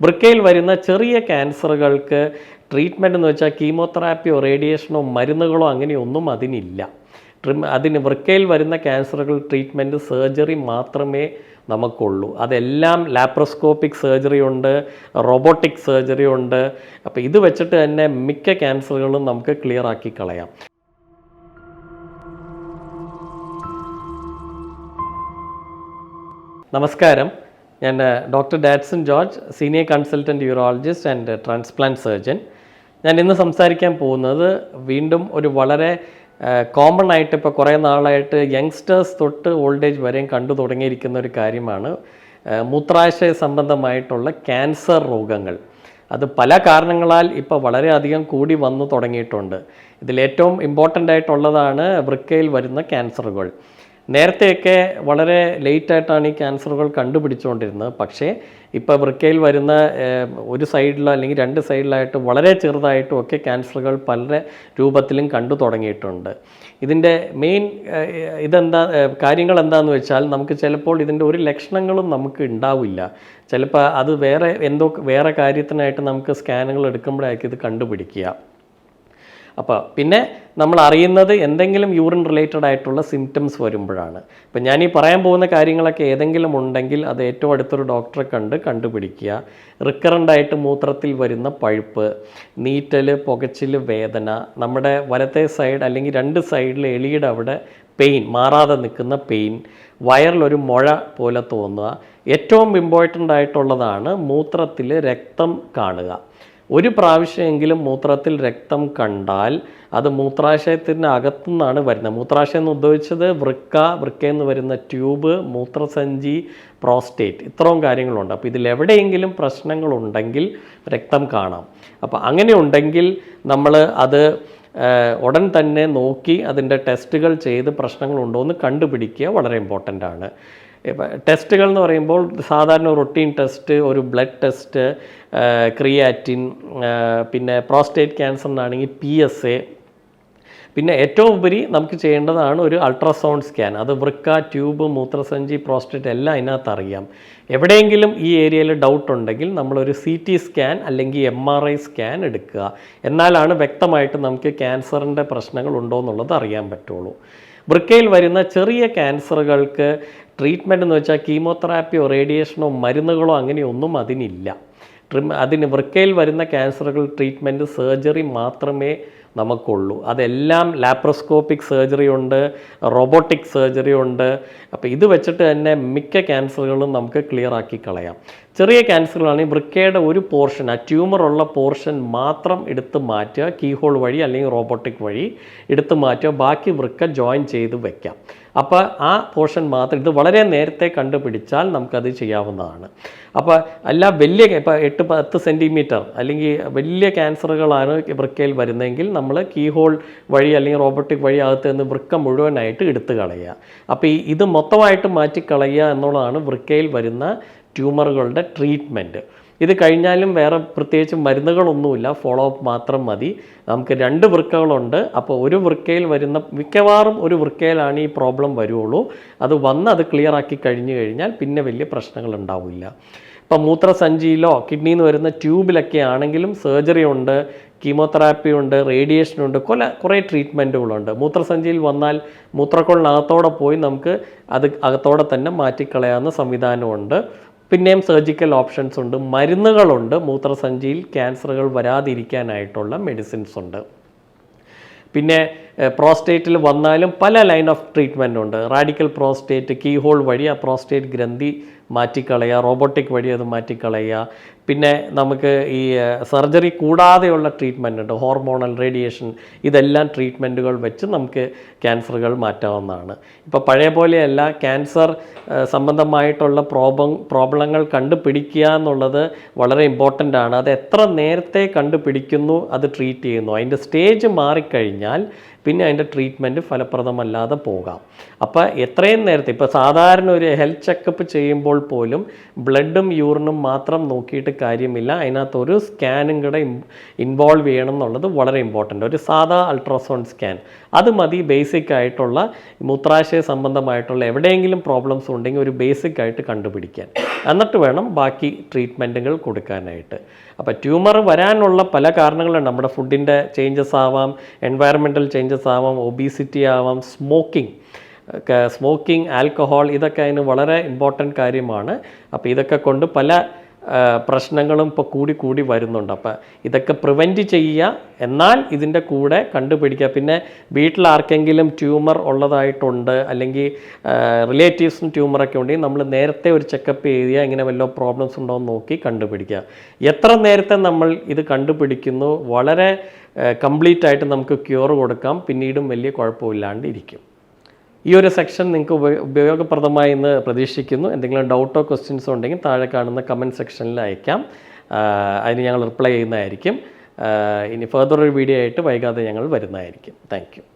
വൃക്കയിൽ വരുന്ന ചെറിയ ക്യാൻസറുകൾക്ക് ട്രീറ്റ്മെന്റ് എന്ന് വെച്ചാൽ കീമോതെറാപ്പിയോ റേഡിയേഷനോ മരുന്നുകളോ അങ്ങനെയൊന്നും അതിനില്ല. അതിന് വൃക്കയിൽ വരുന്ന ക്യാൻസറുകൾ ട്രീറ്റ്മെന്റ് സർജറി മാത്രമേ നമുക്കുള്ളൂ. അതെല്ലാം ലാപ്രോസ്കോപ്പിക് സർജറി ഉണ്ട് റോബോട്ടിക് സർജറി ഉണ്ട്. അപ്പോൾ ഇത് വെച്ചിട്ട് തന്നെ മിക്ക ക്യാൻസറുകളും നമുക്ക് ക്ലിയർ ആക്കി കളയാം. നമസ്കാരം. ഞാൻ doctor Datson George senior consultant urologist and transplant surgeon ഞാൻ ഇന്ന് സംസാരിക്കാൻ പോകുന്നത് വീണ്ടും ഒരു വളരെ കോമൺ ആയിട്ട് ഇപ്പോൾ കുറേ നാളായിട്ട് യങ്സ്റ്റേഴ്സ് തൊട്ട് ഓൾഡ് ഏജ് വരെയും കണ്ടു തുടങ്ങിയിരിക്കുന്ന ഒരു കാര്യമാണ് മൂത്രാശയ സംബന്ധമായിട്ടുള്ള ക്യാൻസർ രോഗങ്ങൾ. അത് പല കാരണങ്ങളാൽ ഇപ്പോൾ വളരെയധികം കൂടി വന്നു തുടങ്ങിയിട്ടുണ്ട്. ഇതിലേറ്റവും ഇമ്പോർട്ടന്റ് ആയിട്ടുള്ളതാണ് വൃക്കയിൽ വരുന്ന ക്യാൻസറുകൾ നേരത്തെയൊക്കെ വളരെ ലേറ്റായിട്ടാണ് ഈ ക്യാൻസറുകൾ കണ്ടുപിടിച്ചുകൊണ്ടിരുന്നത്. പക്ഷേ ഇപ്പോൾ വൃക്കയിൽ വരുന്ന ഒരു സൈഡിലോ അല്ലെങ്കിൽ രണ്ട് സൈഡിലായിട്ട് വളരെ ചെറുതായിട്ടും ഒക്കെ ക്യാൻസറുകൾ പല രൂപത്തിലും കണ്ടു തുടങ്ങിയിട്ടുണ്ട്. ഇതിന്റെ മെയിൻ ഇതെന്താ കാര്യങ്ങൾ എന്താണെന്ന് വെച്ചാൽ നമുക്ക് ചിലപ്പോൾ ഇതിന്റെ ഒരു ലക്ഷണങ്ങളും നമുക്ക് ഉണ്ടാവില്ല. ചിലപ്പോൾ അത് വേറെ എന്തോ വേറെ കാര്യത്തിനായിട്ട് നമുക്ക് സ്കാനുകൾ എടുക്കുമ്പോഴായിരിക്കും ഇത് കണ്ടുപിടിക്കുക. അപ്പോൾ പിന്നെ നമ്മൾ അറിയുന്നത് എന്തെങ്കിലും യൂറിൻ റിലേറ്റഡ് ആയിട്ടുള്ള സിംറ്റംസ് വരുമ്പോഴാണ്. ഇപ്പം ഞാൻ ഈ പറയാൻ പോകുന്ന കാര്യങ്ങളൊക്കെ ഏതെങ്കിലും ഉണ്ടെങ്കിൽ അത് ഏറ്റവും അടുത്തൊരു ഡോക്ടറെ കണ്ട് കണ്ടുപിടിക്കുക. റിക്കറന്റ് ആയിട്ട് മൂത്രത്തിൽ വരുന്ന പഴുപ്പ് നീറ്റൽ പുകച്ചിൽ വേദന നമ്മുടെ വലത്തെ സൈഡ് അല്ലെങ്കിൽ രണ്ട് സൈഡിൽ എളിയുടെ അവിടെ പെയിൻ മാറാതെ നിൽക്കുന്ന പെയിൻ വയറിലൊരു മുഴ പോലെ തോന്നുക. ഏറ്റവും ഇമ്പോർട്ടന്റ് ആയിട്ടുള്ളതാണ് മൂത്രത്തിൽ രക്തം കാണുക. ഒരു പ്രാവശ്യമെങ്കിലും മൂത്രത്തിൽ രക്തം കണ്ടാൽ അത് മൂത്രാശയത്തിന്റെ അകത്തുനിന്നാണ് വരുന്നത്. മൂത്രാശയം എന്ന് ഉദ്ദേശിച്ചത് വൃക്ക വൃക്കയെന്ന് വരുന്ന ട്യൂബ് മൂത്രസഞ്ചി പ്രോസ്റ്റേറ്റ് ഇത്രയും കാര്യങ്ങളുണ്ട്. അപ്പോൾ ഇതിലെവിടെയെങ്കിലും പ്രശ്നങ്ങളുണ്ടെങ്കിൽ രക്തം കാണാം. അപ്പോൾ അങ്ങനെ ഉണ്ടെങ്കിൽ നമ്മൾ അത് ഉടൻ തന്നെ നോക്കി അതിന്റെ ടെസ്റ്റുകൾ ചെയ്ത് പ്രശ്നങ്ങളുണ്ടോ എന്ന് കണ്ടുപിടിക്കുക വളരെ ഇമ്പോർട്ടന്റ് ആണ്. ടെസ്റ്റുകൾ എന്ന് പറയുമ്പോൾ സാധാരണ റൊട്ടീൻ ടെസ്റ്റ് ഒരു ബ്ലഡ് ടെസ്റ്റ് ക്രിയാറ്റിൻ പിന്നെ പ്രോസ്റ്റേറ്റ് ക്യാൻസറിനാണെങ്കിൽ പി എസ് എ പിന്നെ ഏറ്റവും ഉപരി നമുക്ക് ചെയ്യേണ്ടതാണ് ഒരു അൾട്രാസൗണ്ട് സ്കാൻ അത് വൃക്ക ട്യൂബ് മൂത്രസഞ്ചി പ്രോസ്റ്റേറ്റ് എല്ലാം അതിനകത്ത് അറിയാം. എവിടെയെങ്കിലും ഈ ഏരിയയിൽ ഡൗട്ട് ഉണ്ടെങ്കിൽ നമ്മളൊരു സി ടി സ്കാൻ അല്ലെങ്കിൽ എം ആർ ഐ സ്കാൻ എടുക്കുക. എന്നാലാണ് വ്യക്തമായിട്ട് നമുക്ക് ക്യാൻസറിന്റെ പ്രശ്നങ്ങൾ ഉണ്ടോ എന്നുള്ളത് അറിയാൻ പറ്റുള്ളൂ. വൃക്കയിൽ വരുന്ന ചെറിയ ക്യാൻസറുകൾക്ക് ട്രീറ്റ്മെന്റ് എന്ന് വെച്ചാൽ കീമോതെറാപ്പിയോ റേഡിയേഷനോ മരുന്നുകളോ അങ്ങനെയൊന്നും അതിനില്ല. ട്രിം അതിന് വൃക്കയിൽ വരുന്ന ക്യാൻസറുകൾ ട്രീറ്റ്മെന്റ് സർജറി മാത്രമേ നമുക്കുള്ളൂ. അതെല്ലാം ലാപ്രോസ്കോപ്പിക് സർജറി ഉണ്ട് റോബോട്ടിക് സർജറി ഉണ്ട്. അപ്പോൾ ഇത് വെച്ചിട്ട് തന്നെ മിക്ക ക്യാൻസറുകളും നമുക്ക് ക്ലിയർ ആക്കി കളയാം. ചെറിയ ക്യാൻസറുകളാണെങ്കിൽ വൃക്കയുടെ ഒരു പോർഷൻ ആ ട്യൂമർ ഉള്ള പോർഷൻ മാത്രം എടുത്ത് മാറ്റുക കീഹോൾ വഴി അല്ലെങ്കിൽ റോബോട്ടിക് വഴി എടുത്ത് മാറ്റുക ബാക്കി വൃക്ക ജോയിൻ ചെയ്ത് വെക്കാം. അപ്പോൾ ആ പോർഷൻ മാത്രം ഇത് വളരെ നേരത്തെ കണ്ടുപിടിച്ചാൽ നമുക്കത് ചെയ്യാവുന്നതാണ്. അപ്പോൾ അല്ല വലിയ ഇപ്പോൾ എട്ട് പത്ത് സെന്റിമീറ്റർ അല്ലെങ്കിൽ വലിയ ക്യാൻസറുകളാണ് വൃക്കയിൽ വരുന്നതെങ്കിൽ നമ്മൾ കീഹോൾ വഴി അല്ലെങ്കിൽ റോബോട്ടിക് വഴി അകത്ത് നിന്ന് വൃക്ക മുഴുവനായിട്ട് എടുത്തു കളയുക. അപ്പോൾ ഈ ഇത് മൊത്തമായിട്ട് മാറ്റിക്കളയുക എന്നുള്ളതാണ് വൃക്കയിൽ വരുന്ന ട്യൂമറുകളുടെ ട്രീറ്റ്മെന്റ് ഇത് കഴിഞ്ഞാലും വേറെ പ്രത്യേകിച്ച് മരുന്നുകളൊന്നുമില്ല. ഫോളോ അപ്പ് മാത്രം മതി. നമുക്ക് രണ്ട് വൃക്കകളുണ്ട്. അപ്പോൾ ഒരു വൃക്കയിൽ വരുന്ന മിക്കവാറും ഒരു വൃക്കയിലാണ് ഈ പ്രോബ്ലം വരുള്ളൂ. അത് വന്ന് അത് ക്ലിയർ ആക്കി കഴിഞ്ഞു കഴിഞ്ഞാൽ പിന്നെ വലിയ പ്രശ്നങ്ങൾ ഉണ്ടാവില്ല. ഇപ്പം മൂത്രസഞ്ചിയിലോ കിഡ്നിയിൽ നിന്ന് വരുന്ന ട്യൂബിലൊക്കെ ആണെങ്കിലും സർജറി ഉണ്ട്. കീമോതെറാപ്പി ഉണ്ട് റേഡിയേഷൻ ഉണ്ട് കൊല കുറേ ട്രീറ്റ്മെന്റുകളുണ്ട്. മൂത്രസഞ്ചിയിൽ വന്നാൽ മൂത്രക്കൊള്ളിനകത്തോടെ പോയി നമുക്ക് അത് അകത്തോടെ തന്നെ മാറ്റിക്കളയാവുന്ന സംവിധാനമുണ്ട്. പിന്നെയും സർജിക്കൽ ഓപ്ഷൻസ് ഉണ്ട്. മരുന്നുകളുണ്ട്. മൂത്രസഞ്ചിയിൽ ക്യാൻസറുകൾ വരാതിരിക്കാനായിട്ടുള്ള മെഡിസിൻസ് ഉണ്ട്. പിന്നെ പ്രോസ്റ്റേറ്റിൽ വന്നാലും പല ലൈൻ ഓഫ് ട്രീറ്റ്മെന്റ് ഉണ്ട്. റാഡിക്കൽ പ്രോസ്റ്റേറ്റ് കീഹോൾ വഴി ആ പ്രോസ്റ്റേറ്റ് ഗ്രന്ഥി മാറ്റിക്കളയുക റോബോട്ടിക് വഴി അത് മാറ്റിക്കളയുക പിന്നെ നമുക്ക് ഈ സർജറി കൂടാതെയുള്ള ട്രീറ്റ്മെന്റ് ഉണ്ട്. ഹോർമോണൽ റേഡിയേഷൻ ഇതെല്ലാം ട്രീറ്റ്മെന്റുകൾ വെച്ച് നമുക്ക് ക്യാൻസറുകൾ മാറ്റാവുന്നതാണ്. ഇപ്പോൾ പഴയ പോലെയല്ല ക്യാൻസർ സംബന്ധമായിട്ടുള്ള പ്രോബ്ലം പ്രോബ്ലങ്ങൾ കണ്ടുപിടിക്കുക എന്നുള്ളത് വളരെ ഇമ്പോർട്ടന്റ് ആണ്. അത് എത്ര നേരത്തെ കണ്ടുപിടിക്കുന്നു അത് ട്രീറ്റ് ചെയ്യുന്നു. അതിന്റെ സ്റ്റേജ് മാറിക്കഴിഞ്ഞാൽ പിന്നെ അതിന്റെ ട്രീറ്റ്മെന്റ് ഫലപ്രദമല്ലാതെ പോകാം. അപ്പോൾ എത്രയും നേരത്തെ ഇപ്പോൾ സാധാരണ ഒരു ഹെൽത്ത് ചെക്കപ്പ് ചെയ്യുമ്പോൾ പോലും ബ്ലഡും യൂറിനും മാത്രം നോക്കിയിട്ട് കാര്യമില്ല. അതിനകത്ത് ഒരു സ്കാനും കൂടെ ഇൻവോൾവ് ചെയ്യണം എന്നുള്ളത് വളരെ ഇമ്പോർട്ടന്റ് ഒരു സാധാ അൾട്രാസൗണ്ട് സ്കാൻ. അത് മതി ബേസിക് ആയിട്ടുള്ള മൂത്രാശയ സംബന്ധമായിട്ടുള്ള എവിടെയെങ്കിലും പ്രോബ്ലംസ് ഉണ്ടെങ്കിൽ ഒരു ബേസിക് ആയിട്ട് കണ്ടുപിടിക്കാൻ. എന്നിട്ട് വേണം ബാക്കി ട്രീറ്റ്മെന്റുകൾ കൊടുക്കാനായിട്ട്. അപ്പോൾ ട്യൂമർ വരാനുള്ള പല കാരണങ്ങളുണ്ട്. നമ്മുടെ ഫുഡിന്റെ ചേഞ്ചസ് ആവാം എൻവയറമെന്റൽ ചേഞ്ചസ് ആവാം ഒബീസിറ്റി ആവാം സ്മോക്കിംഗ് സ്മോക്കിംഗ് ആൽക്കഹോൾ ഇതൊക്കെ അതിന് വളരെ ഇമ്പോർട്ടന്റ് കാര്യമാണ്. അപ്പോൾ ഇതൊക്കെ കൊണ്ട് പല പ്രശ്നങ്ങളും ഇപ്പോൾ കൂടി കൂടി വരുന്നുണ്ട്. അപ്പോൾ ഇതൊക്കെ പ്രിവെന്റ് ചെയ്യുക. എന്നാൽ ഇതിന്റെ കൂടെ കണ്ടുപിടിക്കുക. പിന്നെ വീട്ടിൽ ആർക്കെങ്കിലും ട്യൂമർ ഉള്ളതായിട്ടുണ്ട് അല്ലെങ്കിൽ റിലേറ്റീവ്സും ട്യൂമറൊക്കെ ഉണ്ടെങ്കിൽ നമ്മൾ നേരത്തെ ഒരു ചെക്കപ്പ് ചെയ്യുക ഇങ്ങനെ വല്ല പ്രോബ്ലംസ് ഉണ്ടോ എന്ന് നോക്കി കണ്ടുപിടിക്കുക. എത്ര നേരത്തെ നമ്മൾ ഇത് കണ്ടുപിടിക്കുന്നു? വളരെ കംപ്ലീറ്റ് ആയിട്ട് നമുക്ക് ക്യൂർ കൊടുക്കാം. പിന്നീടും വലിയ കുഴപ്പമില്ലാണ്ട് ഇരിക്കും. ഈ ഒരു സെക്ഷൻ നിങ്ങൾക്ക് ഉപ- ഉപയോഗപ്രദമായി എന്ന് പ്രതീക്ഷിക്കുന്നു. എന്തെങ്കിലും ഡൗട്ടോ ക്വസ്റ്റ്യൻസോ ഉണ്ടെങ്കിൽ താഴെ കാണുന്ന കമന്റ് സെക്ഷനിൽ അയക്കാം. അതിന് ഞങ്ങൾ റിപ്ലൈ ചെയ്യുന്നതായിരിക്കും. ഇനി ഫർദർ ഒരു വീഡിയോ ആയിട്ട് വൈകാതെ ഞങ്ങൾ വരുന്നതായിരിക്കും. താങ്ക്